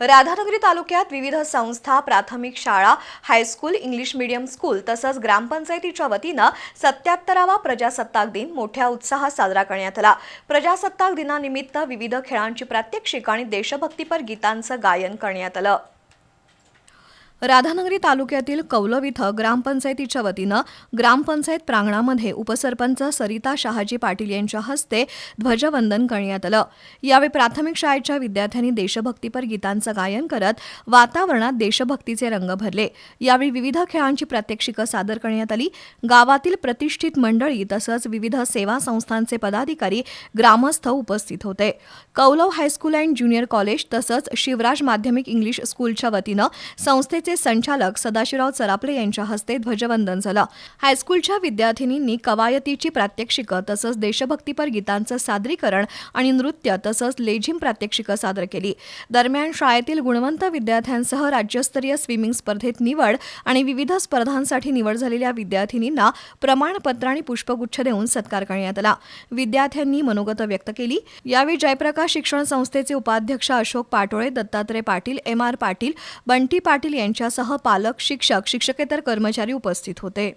राधानगरी तालुक्यात विविध संस्था प्राथमिक शाळा हायस्कूल इंग्लिश मीडियम स्कूल तसंच ग्रामपंचायतीच्या वतीनं सत्याहत्तरावा प्रजासत्ताक दिन मोठ्या उत्साहात साजरा करण्यात आला. प्रजासत्ताक दिनानिमित्त विविध खेळांची प्रात्यक्षिक आणि देशभक्तीपर गीतांचं गायन करण्यात आलं. राधानगरी तालुक्यातील कौलव इथं ग्रामपंचायतीच्या वतीनं ग्रामपंचायत प्रांगणामध्ये उपसरपंच सरिता शहाजी पाटील यांच्या हस्ते ध्वजवंदन करण्यात आलं. यावेळी प्राथमिक शाळेच्या विद्यार्थ्यांनी देशभक्तीपर गीतांचं गायन करत वातावरणात देशभक्तीचे रंग भरले. यावेळी विविध खेळांची प्रात्यक्षिकं सादर करण्यात आली. गावातील प्रतिष्ठित मंडळी तसंच विविध सेवा संस्थांचे पदाधिकारी ग्रामस्थ उपस्थित होते. Kaulav high school and junior college तसंच शिवराज माध्यमिक इंग्लिश स्कूलच्या वतीनं संस्थेचे संचालक सदाशिवराव चरापले यांच्या हस्ते ध्वजवंदन झालं. हायस्कूलच्या विद्यार्थिनींनी कवायतीची प्रात्यक्षिकं तसंच देशभक्तीपर गीतांचं सादरीकरण आणि नृत्य तसंच लेझिम प्रात्यक्षिकं सादर केली. दरम्यान शाळेतील गुणवंत विद्यार्थ्यांसह राज्यस्तरीय स्विमिंग स्पर्धेत निवड आणि विविध स्पर्धांसाठी निवड झालेल्या विद्यार्थिनींना प्रमाणपत्र आणि पुष्पगुच्छ देऊन सत्कार करण्यात आला. विद्यार्थ्यांनी मनोगत व्यक्त केली. यावेळी जयप्रकाश शिक्षण संस्थेचे उपाध्यक्ष अशोक पाटोळे दत्तात्रय पाटील एम आर पाटील बंटी पाटील यांच्या यांच्यासह पालक शिक्षक शिक्षकेतर कर्मचारी उपस्थित होते.